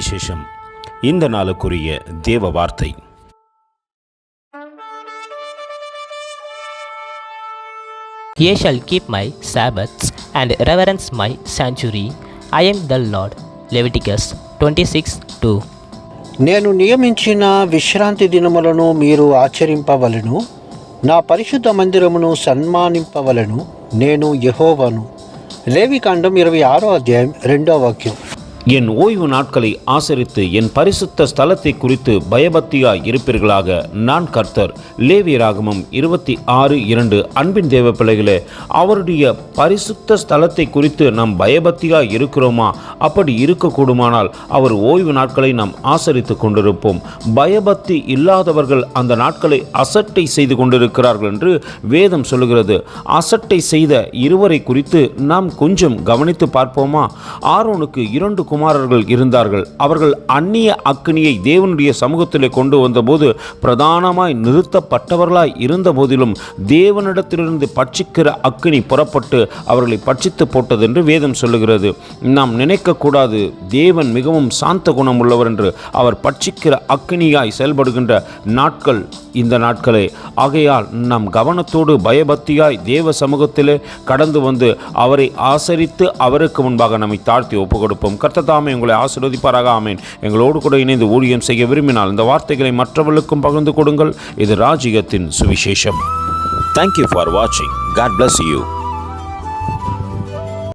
சுவிசேஷம் இந்த நாளுக்குரிய தேவ வார்த்தை Ye shall keep my Sabbaths and reverence my sanctuary. I am the Lord. Leviticus 26 2. నేను నియమించిన విశ్రాంతి దినములను మీరు ఆచరింపవలను నా పరిశుద్ధ మందిరమును సన్మానింపవలను నేను యెహోవాను లేవికాండం ఇరవై ఆరో అధ్యాయం రెండో వాక్యం என் ஓய்வு நாட்களை ஆசரித்து என் பரிசுத்த ஸ்தலத்தை குறித்து பயபக்தியாய் இருப்பீர்களாக நான் கர்த்தர். லேவியராகமம் இருபத்தி ஆறு இரண்டு. அன்பின் தேவ பிள்ளைகளே அவருடைய பரிசுத்த ஸ்தலத்தை குறித்து நாம் பயபக்தியாய் இருக்கிறோமா? அப்படி இருக்கக்கூடுமானால் அவர் ஓய்வு நாட்களை நாம் ஆசரித்து கொண்டிருப்போம். பயபக்தி இல்லாதவர்கள் அந்த நாட்களை அசட்டை செய்து கொண்டிருக்கிறார்கள் என்று வேதம் சொல்லுகிறது. அசட்டை செய்த இருவரை குறித்து நாம் கொஞ்சம் கவனித்து பார்ப்போமா? ஆரோனுக்கு இரண்டு குமாரர்கள் இருந்தார்கள். அவர்கள் அந்நிய அக்னியை தேவனுடைய சமூகத்திலே கொண்டு வந்தபோது பிரதானமாய் நிறுத்தப்பட்டவர்களாய் இருந்த போதிலும் தேவனிடத்திலிருந்து பட்சிக்கிற அக்னி புறப்பட்டு அவர்களை பட்சித்து போட்டது என்று வேதம் சொல்லுகிறது. நாம் நினைக்கக்கூடாது தேவன் மிகவும் சாந்த குணம் உள்ளவர் என்று அவர் பட்சிக்கிற அக்னியாய் செயல்படுகின்ற நாட்கள் இந்த நாட்களே. ஆகையால் நாம் கவனத்தோடு பயபக்தியாய் தேவ சமூகத்திலே கடந்து வந்து அவரை ஆசரித்து அவருக்கு முன்பாக நம்மை தாழ்த்தி ஒப்புக் கொடுப்போம் கர்த்ததாமே உங்களை ஆசீர்வதிப்பாராக ஆமேன். எங்களோடு கூட இணைந்து ஊழியம் செய்ய விரும்பினால் இந்த வார்த்தைகளை மற்றவர்களுக்கும் பகிர்ந்து கொடுங்கள். இது ராஜ்யத்தின் சுவிசேஷம். தேங்க்யூ ஃபார் வாட்சிங் காட் பிளஸ் யூ